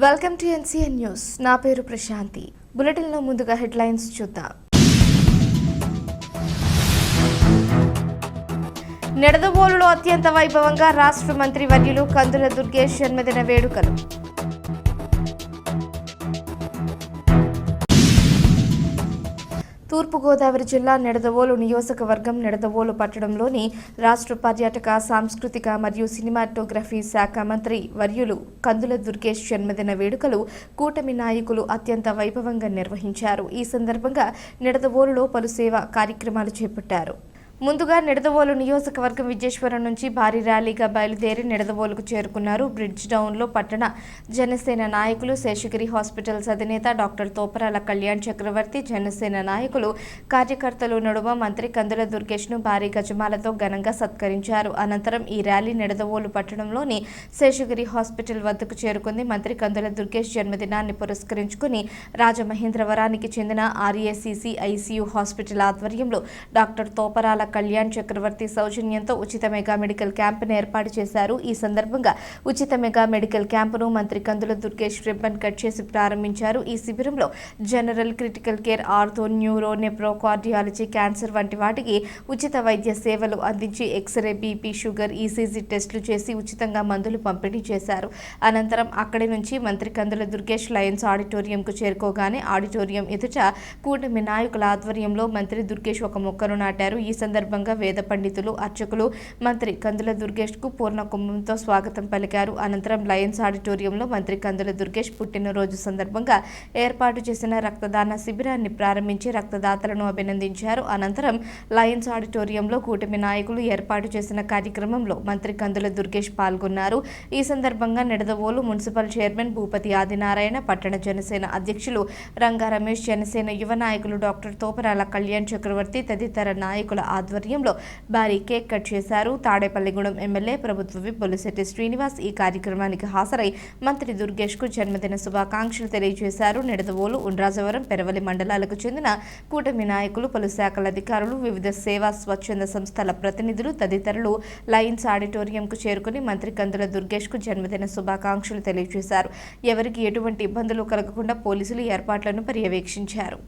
Welcome to NCN news. నా పేరు ప్రశాంతి. బులెటిన్లో ముందుగా హెడ్లైన్స్ చూద్దాం. నిడదవోలులో అత్యంత వైభవంగా రాష్ట్ర మంత్రి వర్యులు కందుల దుర్గేష్ జన్మదిన వేడుకలు. తూర్పుగోదావరి జిల్లా నిడదవోలు నియోజకవర్గం నిడదవోలు పట్టణంలోని రాష్ట్ర పర్యాటక సాంస్కృతిక మరియు సినిమాటోగ్రఫీ శాఖ మంత్రి వర్యులు కందుల దుర్గేష్ జన్మదిన వేడుకలు కూటమి నాయకులు అత్యంత వైభవంగా నిర్వహించారు. ఈ సందర్భంగా నిడదవోలులో పలు సేవా కార్యక్రమాలు చేపట్టారు. ముందుగా నిడదవోలు నియోజకవర్గం విజయేశ్వరం నుంచి భారీ ర్యాలీగా బయలుదేరి నిడదవోలుకు చేరుకున్నారు. బ్రిడ్జ్ డౌన్లో పట్టణ జనసేన నాయకులు శేషగిరి హాస్పిటల్స్ అధినేత డాక్టర్ తోపరాల కళ్యాణ్ చక్రవర్తి జనసేన నాయకులు కార్యకర్తలు నడుమ మంత్రి కందుల దుర్గేష్ను భారీ గజమాలతో ఘనంగా సత్కరించారు. అనంతరం ఈ ర్యాలీ నిడదవోలు పట్టణంలోని శేషగిరి హాస్పిటల్ వద్దకు చేరుకుంది. మంత్రి కందుల దుర్గేష్ జన్మదినాన్ని పురస్కరించుకుని రాజమహేంద్రవరానికి చెందిన ఆర్ఏసీసీ ఐసీయూ హాస్పిటల్ ఆధ్వర్యంలో డాక్టర్ తోపరాల కళ్యాణ్ చక్రవర్తి సౌజన్యంతో ఉచిత మెగా మెడికల్ క్యాంపును ఏర్పాటు చేశారు. ఈ సందర్భంగా ఉచిత మెగా మెడికల్ క్యాంపును మంత్రి కందుల దుర్గేష్ రిబ్బన్ కట్ చేసి ప్రారంభించారు. ఈ శిబిరంలో general critical care ortho neuro nephro cardiology cancer వంటి వాటికి ఉచిత వైద్య సేవలు అందించి ఎక్స్రే బీపీ షుగర్ ఈసీజీ టెస్టులు చేసి ఉచితంగా మందులు పంపిణీ చేశారు. అనంతరం అక్కడి నుంచి మంత్రి కందుల దుర్గేష్ లయన్స్ ఆడిటోరియంకు చేరుకోగానే ఆడిటోరియం ఎదుట కూటమి నాయకుల ఆధ్వర్యంలో మంత్రి దుర్గేష్ ఒక మొక్కను నాటారు. ఈ సందర్భంగా సందర్భంగా వేద పండితులు అర్చకులు మంత్రి కందుల దుర్గేష్కు పూర్ణ కుంభంతో స్వాగతం పలికారు. అనంతరం లయన్స్ ఆడిటోరియంలో మంత్రి కందుల దుర్గేష్ పుట్టినరోజు సందర్భంగా ఏర్పాటు చేసిన రక్తదాన శిబిరాన్ని ప్రారంభించి రక్తదాతలను అభినందించారు. అనంతరం లయన్స్ ఆడిటోరియంలో కూటమి నాయకులు ఏర్పాటు చేసిన కార్యక్రమంలో మంత్రి కందుల దుర్గేష్ పాల్గొన్నారు. ఈ సందర్భంగా నిడదవోలు మున్సిపల్ చైర్మన్ భూపతి ఆదినారాయణ పట్టణ జనసేన అధ్యక్షులు రంగా రమేష్ జనసేన యువ నాయకులు డాక్టర్ తోపరాల కళ్యాణ్ చక్రవర్తి తదితర నాయకుల ఆధ్వర్యంలో భారీ కేక్ కట్ చేశారు. తాడేపల్లిగూడెం ఎమ్మెల్యే ప్రభుత్వ విప్ బొలిశెట్టి శ్రీనివాస్ ఈ కార్యక్రమానికి హాజరై మంత్రి దుర్గేష్కు జన్మదిన శుభాకాంక్షలు తెలియజేశారు. నిడదవోలు ఉండ్రాజవరం పెరవలి మండలాలకు చెందిన కూటమి నాయకులు పలు శాఖల అధికారులు వివిధ సేవా స్వచ్ఛంద సంస్థల ప్రతినిధులు తదితరులు లయన్స్ ఆడిటోరియంకు చేరుకుని మంత్రి కందుల దుర్గేష్కు జన్మదిన శుభాకాంక్షలు తెలియజేశారు. ఎవరికి ఎటువంటి ఇబ్బందులు కలగకుండా పోలీసులు ఏర్పాట్లను పర్యవేక్షించారు.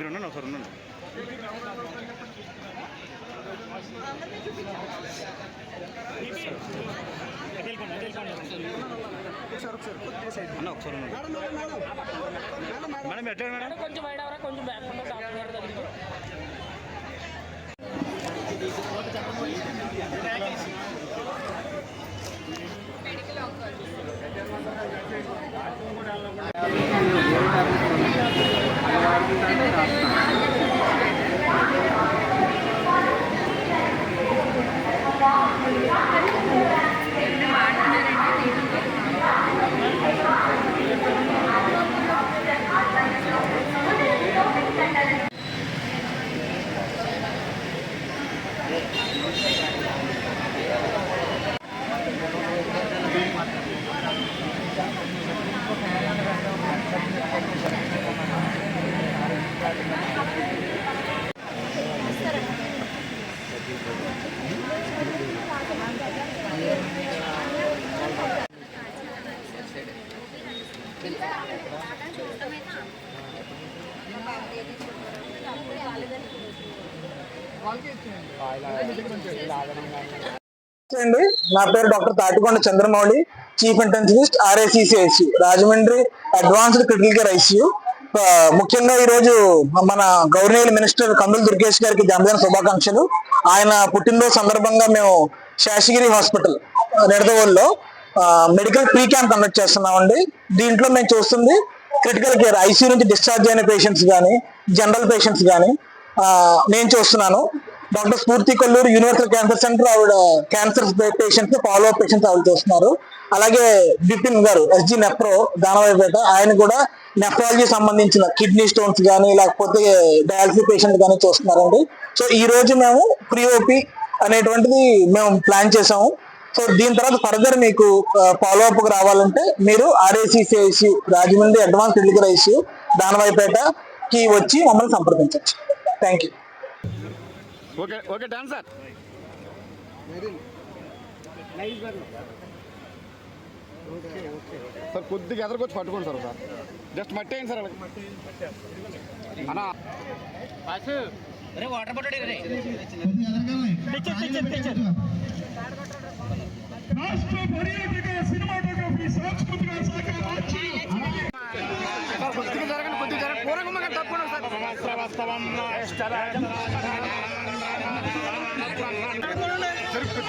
ఉండండి ఒకసారి ఉండండి. అన్న ఒకసారి మేడం ఎట్లా మేడం? కొంచెం బయట కొంచెం బ్యాక్ డాక్టర్ అండి. నా పేరు doctor Tatikonda Chandramouli chief intensivist RICCIC Rajahmundry advanced critical care ICU. ముఖ్యంగా ఈరోజు మన గవర్నర్ మినిస్టర్ కందుల దుర్గేష్ గారికి జన్మదిన శుభాకాంక్షలు. ఆయన పుట్టినరోజు సందర్భంగా మేము శేషగిరి హాస్పిటల్ నిడదవోలులో మెడికల్ ప్రీ క్యాంప్ కండక్ట్ చేస్తున్నామండి. దీంట్లో మేము చూస్తుంది క్రిటికల్ కేర్ ఐసీయూ నుంచి డిశ్చార్జ్ అయిన పేషెంట్స్ కానీ జనరల్ పేషెంట్స్ కానీ నేను చూస్తున్నాను. Doctor Spoorthi Kolluru universal cancer centre ఆవిడ cancer patients follow up patients ఆవిడ చూస్తున్నారు. అలాగే బిపిన్ గారు ఎస్జి నెప్రో దానవాయిపేట ఆయన కూడా నెఫ్రాలజీ సంబంధించిన కిడ్నీ స్టోన్స్ కానీ లేకపోతే డయాలసిస్ పేషెంట్ కానీ చూస్తున్నారండి. సో ఈ రోజు మేము ప్రియోపి అనేటువంటిది మేము ప్లాన్ చేసాము సో దీని తర్వాత ఫర్దర్ మీకు ఫాలో అప్ రావాలంటే మీరు RACCIC Rajahmundry advance clinical ICU దానవాయిపేటకి వచ్చి మమ్మల్ని సంప్రదించవచ్చు. Thank you okay okay don sir sir కొద్దిగా ఎదరికొచ్చి పట్టుకోండి సార్ సార్ జస్ట్ మట్టి అయింది సార్ అలాగే అన్నా రాష్ట్ర పర్యాటక సినిమాటోగ్రఫీ సాంస్కృతిక శాఖ సార్ జరుపు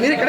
మీరు ఇక్కడ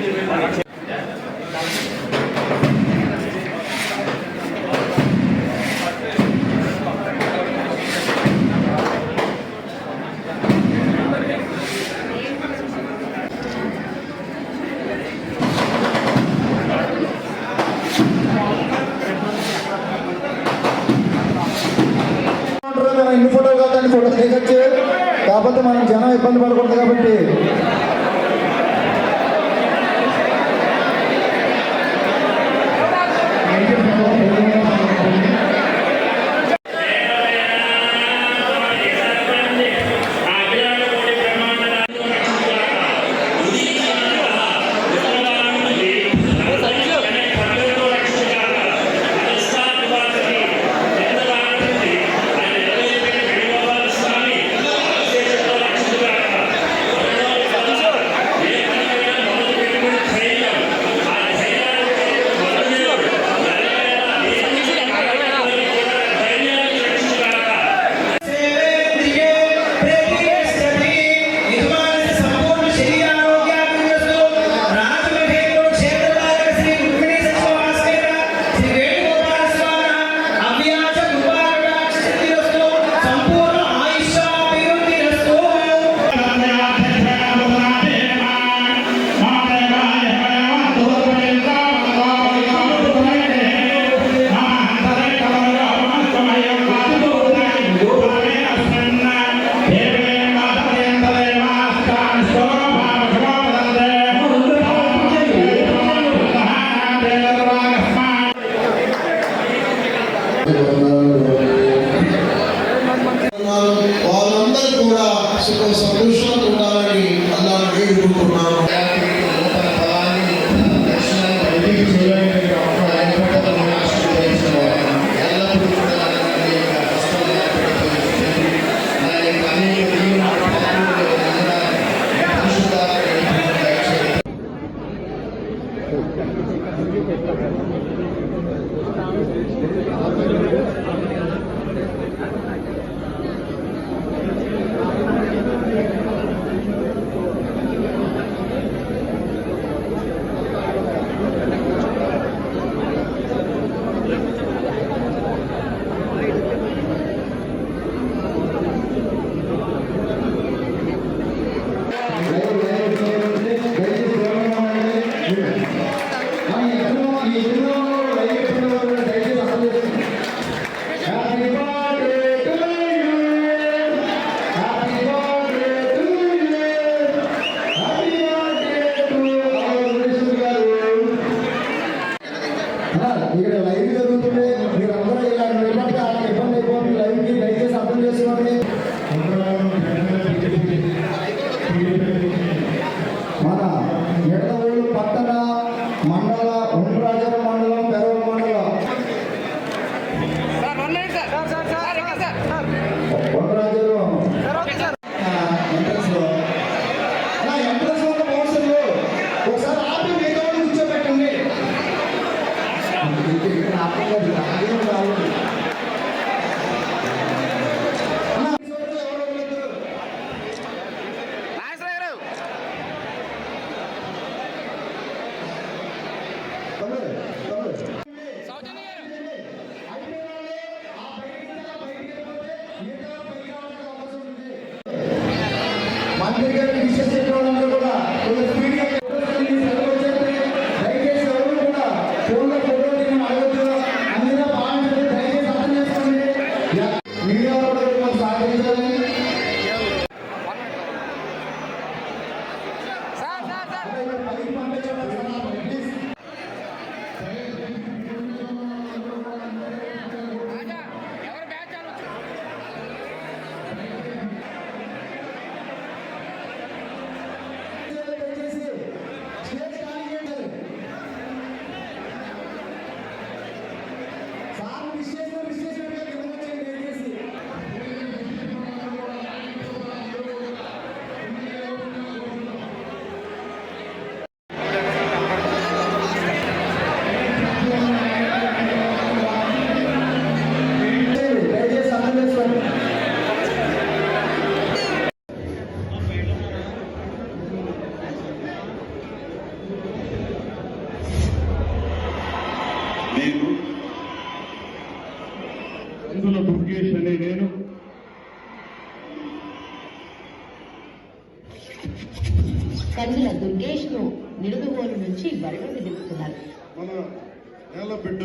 వాళ్ళందరూ కూడా సుఖ సంతోషంగా ఉండాలని అలా వేడుకుంటున్నాను. అందులో బుక్ చేసిన నేను. కన్నుల దుర్గేష్ను నిడుగుగోలు నుంచి వరకు దిగుతున్నారు మన నేల బిడ్డ.